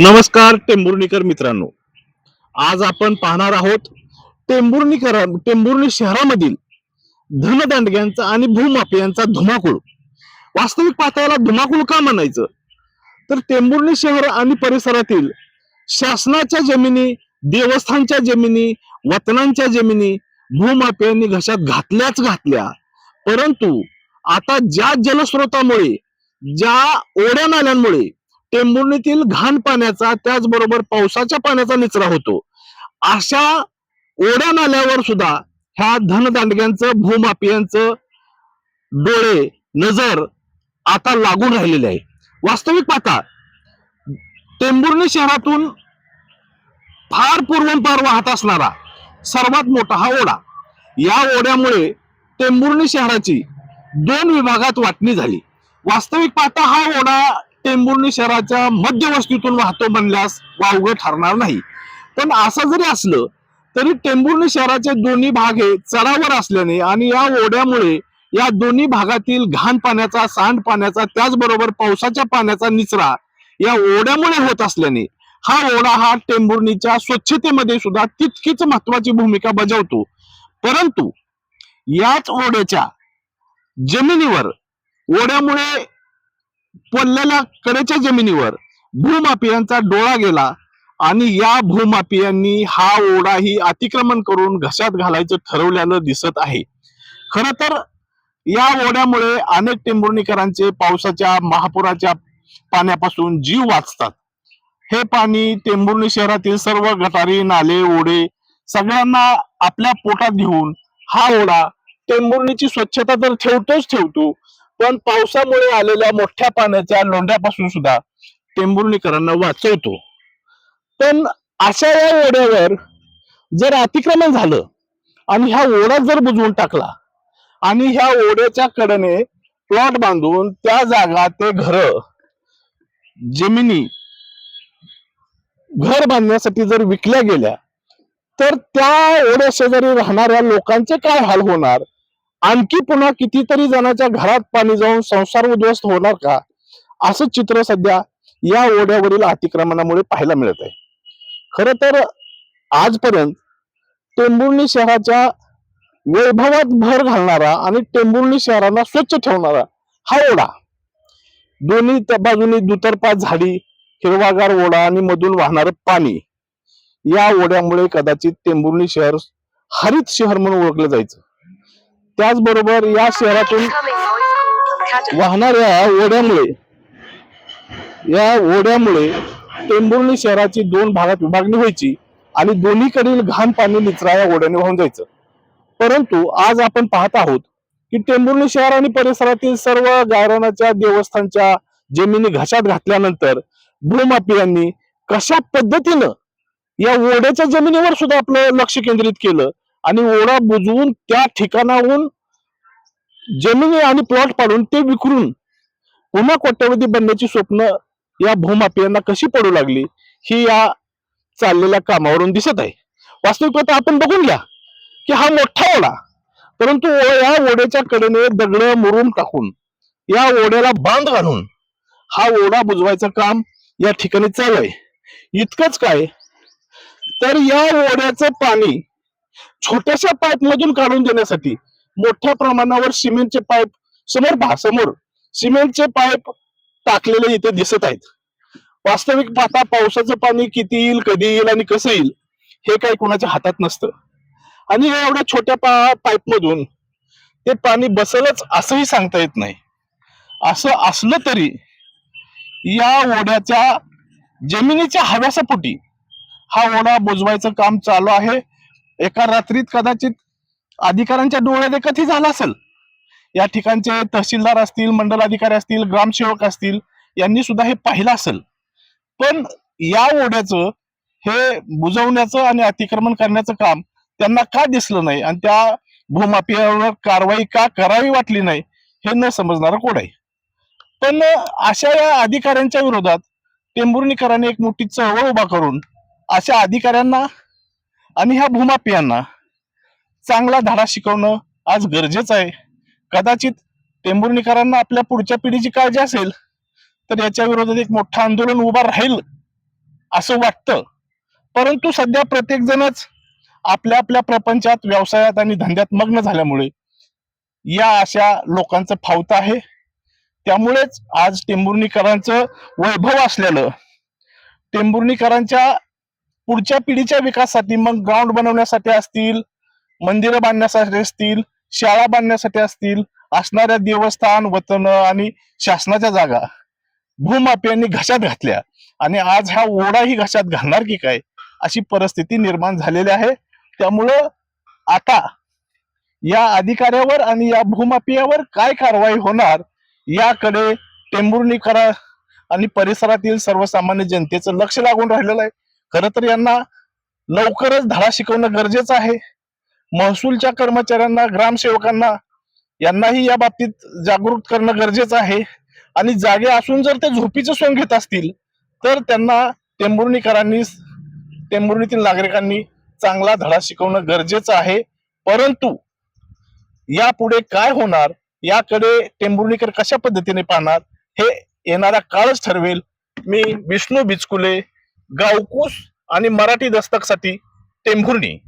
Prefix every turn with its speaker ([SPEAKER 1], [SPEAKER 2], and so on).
[SPEAKER 1] नमस्कार टेंभुर्णीकर मित्रांनो. आज आपण पाहणार आहोत टेंभुर्णीकर टेंभुर्णी शहरामधील धनदांडग्यांचा आणि भूमाफियांचा धुमाकूळ. वास्तविक पातळीला धुमाकूळ का म्हणायचं? तर टेंभुर्णी शहर आणि परिसरातील शासनाच्या जमिनी देवस्थानच्या जमिनी वतनांच्या जमिनी भूमाफियांनी घशात घातल्याच घातल्या. परंतु आता ज्या जलस्रोतामुळे ज्या ओढ्या नाल्यांमुळे टेंभुर्णीतील घाण पाण्याचा त्याचबरोबर पावसाच्या पाण्याचा निचरा होतो. अशा ओढ्या नाल्यावर सुद्धा ह्या धनदांडग्यांचं भूमाफियांचं डोळे नजर आता लागून राहिलेले आहे. वास्तविक पाहता टेंभुर्णी शहरातून फार पूर्वंपार वाहत असणारा सर्वात मोठा हा ओढा. या ओढ्यामुळे टेंभुर्णी शहराची दोन विभागात वाटणी झाली. वास्तविक पाहता हा ओढा टेंभुर्णी शहराच्या मध्यवस्तीतून वाहतो म्हणल्यास वावगं ठरणार नाही. पण असं जरी असलं तरी टेंभुर्णी शहराचे दोन्ही भाग हे चरावर असल्याने आणि या ओढ्यामुळे या दोन्ही भागातील घाण पाण्याचा सांड पाण्याचा त्याचबरोबर पावसाच्या पाण्याचा निचरा या ओढ्यामुळे होत असल्याने हा ओढा हा टेंभुर्णीच्या स्वच्छतेमध्ये सुद्धा तितकीच महत्वाची भूमिका बजावतो. परंतु याच ओढ्याच्या जमिनीवर ओढ्यामुळे पडलेल्या कडेच्या जमिनीवर भूमाफियांचा डोळा गेला आणि या भूमाफियांनी हा ओढाही अतिक्रमण करून घशात घालायचं ठरवल्यानं दिसत आहे. खर तर या ओढ्यामुळे अनेक टेंभुर्णीकरांचे पावसाच्या महापुराच्या पाण्यापासून जीव वाचतात. हे पाणी टेंभुर्णी शहरातील सर्व गटारी नाले ओढे सगळ्यांना आपल्या पोटात घेऊन हा ओढा टेंभुर्णीची स्वच्छता तर ठेवतोच ठेवतो पण पावसामुळे आलेल्या मोठ्या पाण्याच्या लोंढ्यापासून सुद्धा टेंभुर्णीकरांना वाचवतो. पण अशा या ओढ्यावर जर अतिक्रमण झालं आणि ह्या ओढा जर बुजवून टाकला आणि ह्या ओढ्याच्या कडेने प्लॉट बांधून त्या जागा ते घर जमिनी घर बांधण्यासाठी जर विकल्या गेल्या तर त्या ओढ्या शेजारी राहणाऱ्या लोकांचे काय हाल होणार? आणखी पुन्हा कितीतरी जणांच्या घरात पाणी जाऊन संसार उद्ध्वस्त होणार का? असं चित्र सध्या या ओढ्यावरील अतिक्रमणामुळे पाहायला मिळत आहे खर तर आजपर्यंत टेंभुर्णी शहराच्या वैभवात भर घालणारा आणि टेंभुर्णी शहरांना स्वच्छ ठेवणारा हा ओढा. दोन्ही त्या बाजूनी दुतर्फा झाडी हिरवागार ओढा आणि मधून वाहणारं पाणी. या ओढ्यामुळे कदाचित टेंभुर्णी शहर हरित शहर म्हणून ओळखलं जायचं. त्याचबरोबर या शहरातून वाहणाऱ्या ओढ्यामुळे या ओढ्यामुळे टेंभुर्णी शहराची दोन भागात विभागणी व्हायची आणि दोन्हीकडील घाण पाणी निचरा या ओढ्याने वाहून जायचं. परंतु आज आपण पाहत आहोत की टेंभुर्णी शहर आणि परिसरातील सर्व गायरानाच्या देवस्थानच्या जमिनी घशात घातल्यानंतर भूमाफियांनी कशा पद्धतीनं या ओढ्याच्या जमिनीवर सुद्धा आपलं लक्ष केंद्रित केलं? आणि ओढा बुजवून त्या ठिकाणाहून जमिनी आणि प्लॉट पाडून ते विखरून पुन्हा कोट्यावधी बनण्याची स्वप्न या भूमाफियांना कशी पडू लागली ही या चाललेल्या कामावरून दिसत आहे. वास्तविकता आपण बघून घ्या की हा मोठा ओढा परंतु या ओढ्याच्या कडेने दगड मुरून टाकून या ओढ्याला बांध घालून हा ओढा बुजवायचं काम या ठिकाणी चालू आहे. इतकंच काय तर या ओढ्याचं पाणी छोट्याशा पाईप मधून काढून देण्यासाठी मोठ्या प्रमाणावर सिमेंटचे पाईप समोर भासमोर समोर सिमेंटचे पाईप टाकलेले इथे दिसत आहेत. वास्तविक पाहता पावसाचं पाणी किती येईल कधी येईल आणि कसं येईल हे काही कोणाच्या हातात नसतं. आणि या एवढ्या छोट्या पा पाईप मधून ते पाणी बसलच असंही सांगता येत नाही. असं असलं तरी या ओढ्याच्या जमिनीच्या हव्यासापोटी हा ओढा बुजवायचं काम चालू आहे. एका रात्रीत कदाचित अधिकाऱ्यांच्या डोळ्यात एकही झाला असेल. या ठिकाणचे तहसीलदार असतील मंडल अधिकारी असतील ग्रामसेवक असतील यांनी सुद्धा हे पाहिलं असेल. पण या ओढ्याचं हे बुजवण्याचं आणि अतिक्रमण करण्याचं काम त्यांना का दिसलं नाही आणि त्या भूमाफियावर कारवाई का करावी वाटली नाही हे न समजणारं कोड आहे. पण अशा या अधिकाऱ्यांच्या विरोधात टेंभुर्णीकरांनी एक मोठी चळवळ उभा करून अशा अधिकाऱ्यांना आणि ह्या भूमापियांना चांगला धडा शिकवणं आज गरजेचं आहे. कदाचित टेंभुर्णीकरांना आपल्या पुढच्या पिढीची काळजी असेल तर याच्या विरोधात एक मोठं आंदोलन उभा राहील असं वाटतं. परंतु सध्या प्रत्येक जणच आपल्या आपल्या प्रपंचात व्यवसायात आणि धंद्यात मग्न झाल्यामुळे या अशा लोकांचं फावत आहे. त्यामुळेच आज टेंभुर्णीकरांचं वैभव असलेलं टेंभुर्णीकरांच्या पुढच्या पिढीच्या विकासासाठी मग ग्राउंड बनवण्यासाठी असतील मंदिरं बांधण्यासाठी असतील शाळा बांधण्यासाठी असतील असणाऱ्या देवस्थान वतन आणि शासनाच्या जागा भूमाफियांनी घशात घातल्या. आणि आज हा ओढाही घशात घालणार की काय अशी परिस्थिती निर्माण झालेली आहे. त्यामुळं आता या अधिकाऱ्यावर आणि या भूमाफियावर काय कारवाई होणार याकडे टेंभुर्णीकरा आणि परिसरातील सर्वसामान्य जनतेचं लक्ष लागून राहिलेलं आहे. खरं तर यांना लवकरच धडा शिकवणं गरजेचं आहे. महसूलच्या कर्मचाऱ्यांना ग्रामसेवकांना यांनाही या बाबतीत जागरूक करणं गरजेचं आहे. आणि जागे असून जर ते झोपीचं सोंग घेत असतील तर त्यांना टेंभुर्णीकरांनी टेंभुर्णीतील नागरिकांनी चांगला धडा शिकवणं गरजेचं आहे. परंतु यापुढे काय होणार? याकडे टेंभुर्णीकर कशा पद्धतीने पाहणार? हे येणारा काळच ठरवेल. मी विष्णू बिचकुले गावकूस आणि मराठी दस्तकसाठी टेंभुर्णी.